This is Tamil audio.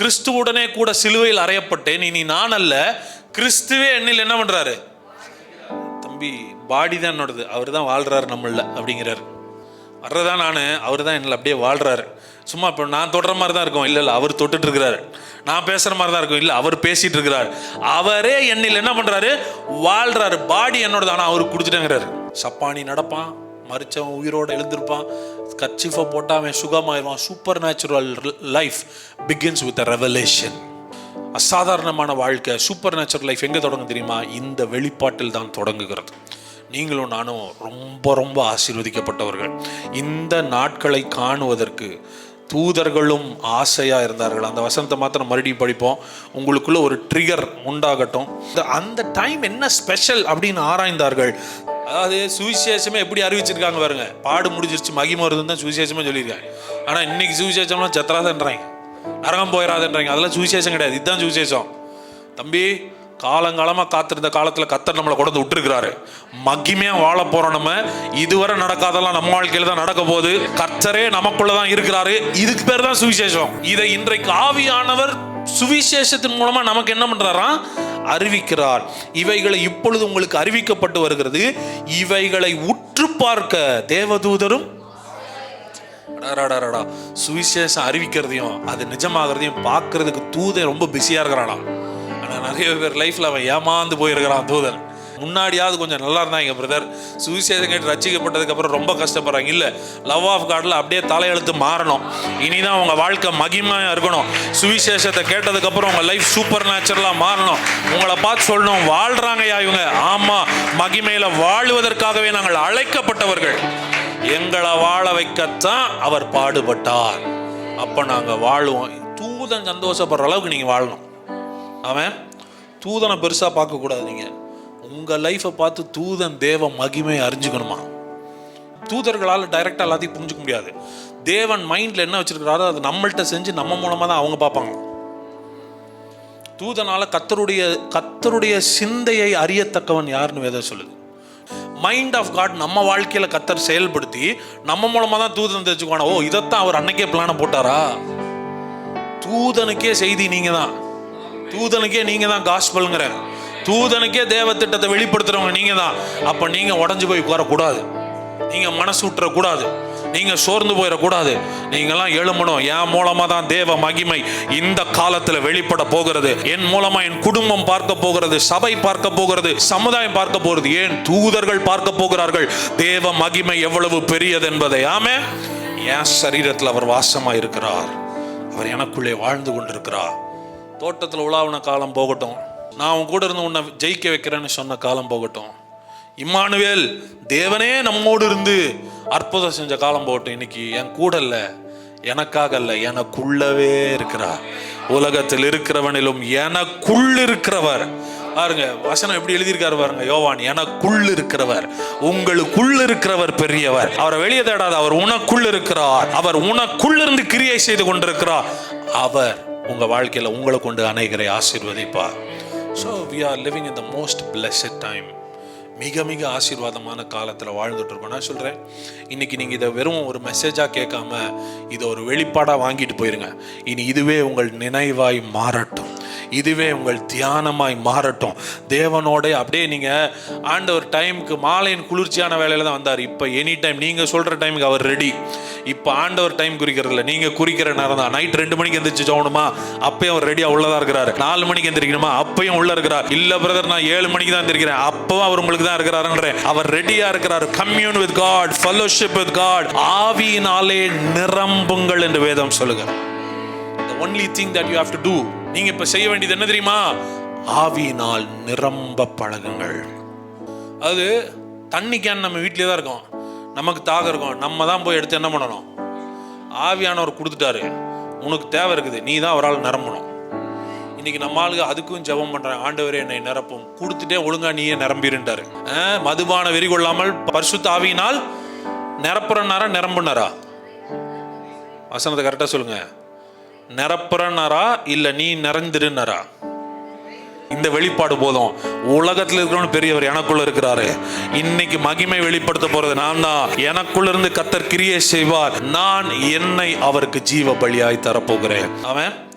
கிறிஸ்துவுடனே கூட சிலுவையில் அறையப்பட்டேன். இனி நான் அல்ல கிறிஸ்துவே என்னில் என்ன பண்றாரு? தம்பி பாடி தான் என்னோடது. அவர் தான் வாழ்றாரு நம்மள அப்படிங்கிறாரு. வர்றதான் நான் அவர் தான் என்னில் அப்படியே வாழ்றாரு. சும்மா இப்போ நான் தொடுற மாதிரி தான் இருக்கும். இல்லை இல்லை அவர் தொட்டுட்டு இருக்கிறாரு. நான் பேசுகிற மாதிரி தான் இருக்கும். இல்லை அவர் பேசிட்டு இருக்கிறார். அவரே என்னில் என்ன பண்ணுறாரு வாழ்றாரு. பாடி என்னோடது. ஆனால் அவருக்கு கொடுத்துட்டேங்கிறாரு சப்பானி நடப்பான். மறிச்சவன் உயிரோடு எழுந்திருப்பான். கர்ச்சிஃபை போட்டால் அவன் சுகமாயிருவான். Supernatural life begins with revelation அசாதாரணமான வாழ்க்கை சூப்பர் நேச்சுரல் லைஃப் எங்கே தொடங்கும் தெரியுமா? இந்த வெளிப்பாட்டில் தான் தொடங்குகிறது. நீங்களும் நானும் ரொம்ப ரொம்ப ஆசீர்வதிக்கப்பட்டவர்கள். இந்த நாட்களை காணுவதற்கு தூதர்களும் ஆசையாக இருந்தார்கள். அந்த வசனத்தை மாத்திரம் மறுபடியும் படிப்போம். உங்களுக்குள்ள ஒரு ட்ரிகர் உண்டாகட்டும். அந்த டைம் என்ன ஸ்பெஷல் அப்படின்னு ஆராய்ந்தார்கள். அதாவது சுவிசேஷமே எப்படி அறிவிச்சிருக்காங்க பாருங்க. பாடு முடிஞ்சிருச்சு மகிமை வருதுன்னு தான் சுவிசேஷமே சொல்லியிருக்காங்க. ஆனால் இன்னைக்கு சுவிசேஷம்லாம் சத்ராதன்றாங்க நரகம் போயிடாதுன்றாங்க அதெல்லாம் சுவிசேஷம் கிடையாது. இதுதான் சுவிசேஷம். தம்பி காலங்காலமாக காத்திருந்த காலத்தில் கத்தர் நம்மளை கொண்டு விட்டுருக்கிறாரு. மகிமையாக வாழ போகிறோம் நம்ம. இதுவரை நடக்காதெல்லாம் நம்ம வாழ்க்கையில் தான் நடக்க போகுது. கர்த்தரே நமக்குள்ள தான் இருக்கிறாரு. இதுக்கு பேர் தான் சுவிசேஷம். இதை இன்றைக்கு ஆவியானவர் சுவிசேஷத்தின் மூலமாக நமக்கு என்ன பண்ணுறாராம் அறிவிக்கிறார். இவைகளை இப்பொழுது உங்களுக்கு அறிவிக்கப்பட்டு வருகிறது. இவைகளை உற்று பார்க்க தேவதூதரும் சுவிசேஷம் அறிவிக்கிறதையும் அது நிஜமாகிறதையும் பார்க்கறதுக்கு தூதன் ரொம்ப பிஸியாக இருக்கிறானா? ஆனால் நிறைய பேர் லைஃப்பில் அவன் ஏமாந்து போயிருக்கிறான் தூதன். முன்னாடியாவது கொஞ்சம் நல்லா இருந்தாங்க பிரதர் சுவிசேஷம் கேட்டு ரசிக்கப்பட்டதுக்கு அப்புறம் ரொம்ப கஷ்டப்படுறாங்க. இல்லை லவ் ஆஃப் காடில் அப்படியே தலையெழுத்து மாறணும். இனிதான் உங்க வாழ்க்கை மகிமையாக இருக்கணும். சுவிசேஷத்தை கேட்டதுக்கப்புறம் உங்கள் லைஃப் சூப்பர் நேச்சுரலாக மாறணும். உங்களை பார்த்து சொல்லணும் வாழ்கிறாங்கய்யா இவங்க. ஆமாம் மகிமையில் வாழுவதற்காகவே நாங்கள் அழைக்கப்பட்டவர்கள். எங்களை வாழ வைக்கத்தான் அவர் பாடுபட்டார். அப்போ நாங்கள் வாழுவோம். தூதன் சந்தோஷப்படுற அளவுக்கு நீங்கள் வாழணும். அவன் தூதனை பெருசாக பார்க்கக்கூடாது நீங்கள் உங்கள் லைஃப்பை பார்த்து தூதன் தேவ மகிமை அறிஞ்சுக்கணுமா? தூதர்களால் டைரெக்டாக எல்லாத்தையும் புரிஞ்சுக்க முடியாது. தேவன் மைண்டில் என்ன வச்சுருக்கிறாரோ அது நம்மள்கிட்ட செஞ்சு நம்ம மூலமாக தான் அவங்க பார்ப்பாங்க. தூதனால கத்தருடைய கத்தருடைய சிந்தையை அறியத்தக்கவன் யாருன்னு வேத சொல்லுது. மைண்ட் ஆஃப் காட் நம்ம வாழ்க்கையில் கத்தர் செயல்படுத்தி நம்ம மூலமாக தான் தூதன் தெரிஞ்சுக்குவானா? ஓ இதைத்தான் அவர் அன்னைக்கே பிளான போட்டாரா? தூதனுக்கே செய்தி நீங்கள் தான் தூதனுக்கே நீங்கள் தான் காஸ்பல்ங்கிற தூதனுக்கே தேவ திட்டத்தை வெளிப்படுத்துறவங்க நீங்க தான் அப்ப நீங்க உடஞ்சு போய் உட்காரக்கூடாது. நீங்க மனசு விட்டுறக்கூடாது நீங்க சோர்ந்து போயிடக்கூடாது. நீங்கெல்லாம் எழும்பணும். என் மூலமா தான் தேவ மகிமை இந்த காலத்துல வெளிப்பட போகிறது. என் மூலமா என் குடும்பம் பார்க்க போகிறது. சபை பார்க்க போகிறது. சமுதாயம் பார்க்க போகிறது. ஏன் தூதர்கள் பார்க்க போகிறார்கள்? தேவ மகிமை எவ்வளவு பெரியது என்பதை. ஆமே. என் சரீரத்தில் அவர் வாசமா இருக்கிறார். அவர் எனக்குள்ளே வாழ்ந்து கொண்டிருக்கிறார். தோட்டத்தில் உலாவின காலம் போகட்டும். நான் உன் கூட இருந்து உன்னை ஜெயிக்க வைக்கிறேன்னு சொன்ன காலம் போகட்டும். இம்மானுவேல் தேவனே நம்மோடு இருந்து அற்புதம் செஞ்ச காலம் போகட்டும். இன்னைக்கு என் கூட இல்லை எனக்காக அல்ல எனக்குள்ளவே இருக்கிறார். உலகத்தில் இருக்கிறவனிலும் எனக்குள் இருக்கிறவர். பாருங்க வசனம் எப்படி எழுதியிருக்காரு பாருங்க யோவான் எனக்குள் இருக்கிறவர் உங்களுக்குள் இருக்கிறவர் பெரியவர். அவரை வெளியே தேடாத அவர் உனக்குள் இருக்கிறார். அவர் உனக்குள் இருந்து கிரியை செய்து கொண்டிருக்கிறார். அவர் உங்க வாழ்க்கையில உங்களை கொண்டு அணைகரை ஆசிர்வதிப்பார். So we are living in the most blessed time மிக மிக ஆசீர்வாதமான காலத்தில் வாழ்ந்துட்டு இருக்கோம் நான் சொல்கிறேன் இன்னைக்கு நீங்கள் இதை வெறும் ஒரு மெசேஜாக கேட்காம இதை ஒரு வெளிப்பாடாக வாங்கிட்டு போயிருங்க. இனி இதுவே உங்கள் நினைவாய் மாறட்டும். இதுவே உங்கள் தியானமாய் மாறட்டும். தேவனோட அப்படியே நீங்கள் ஆண்டவர் டைமுக்கு மாலையின் குளிர்ச்சியான வேலையில் தான் வந்தார். இப்போ எனி டைம் நீங்கள் சொல்கிற டைமுக்கு அவர் ரெடி இப்போ ஆண்டவர் டைம் குறிக்கிறதில்ல. நீங்கள் குறிக்கிற நேரம் தான். நைட் ரெண்டு மணிக்கு எந்திரிச்சு சோகணுமா அப்பயும் அவர் ரெடியாக உள்ளதா இருக்கிறாரு. நாலு மணிக்கு எந்திரிக்கணுமா? அப்பயும் உள்ள இருக்கிறார். இல்ல பிரதர் நான் ஏழு மணிக்கு தான் எந்திரிக்கிறேன். அப்பவும் அவர் உங்களுக்கு தான் இருக்கிறாருன்றேன். அவர் ரெடியா இருக்கிறார். Commune with God fellowship with God ஆவியினாலே நிரம்புங்கள் என்று வேதம் சொல்லுங்க only thing thing you you have to நீங்க இப்ப செய்ய வேண்டியது என்ன தெரியுமா? ஆவியினால் நிரம்ப பழகுங்கள். அது தண்ணி கேன் நம்ம வீட்டிலே தான் இருக்கோம். நமக்கு தாகம் இருக்கும். நம்ம தான் போய் எடுத்து என்ன பண்ணணும்? ஆவியானவர் கொடுத்துட்டாரு. உனக்கு தேவை இருக்குது. நீ தான் ஒரு ஆள் நிரம்பணும். இன்னைக்கு நம்ம ஆளுங்க அதுக்கும் ஜெபம் பண்றாங்க. ஆண்டவரே என்னை நிரப்பும். கொடுத்துட்டே ஒழுங்கா நீயே நிரம்பிருண்டாரு மதுபான வெறி கொள்ளாமல் பரிசுத்த ஆவியினால் நிரப்புறனாரா நிரம்புனாரா? வசனத்தை கரெக்டாக சொல்லுங்க. நிரப்புறனாரா இல்லை நீ நிறைந்திருந்தாரா இந்த வெளிப்பாடு போதும். உலகத்தில் இருக்கிறவன் பெரியவர் எனக்குள்ள இருக்கிறாரு. இன்னைக்கு மகிமை வெளிப்படுத்த போறது நான் தான். எனக்குள்ள இருந்து கத்தர் கிரியை செய்வார். நான் என்னை அவருக்கு ஜீவ பலியாய் தரப்போகிறேன். அவன்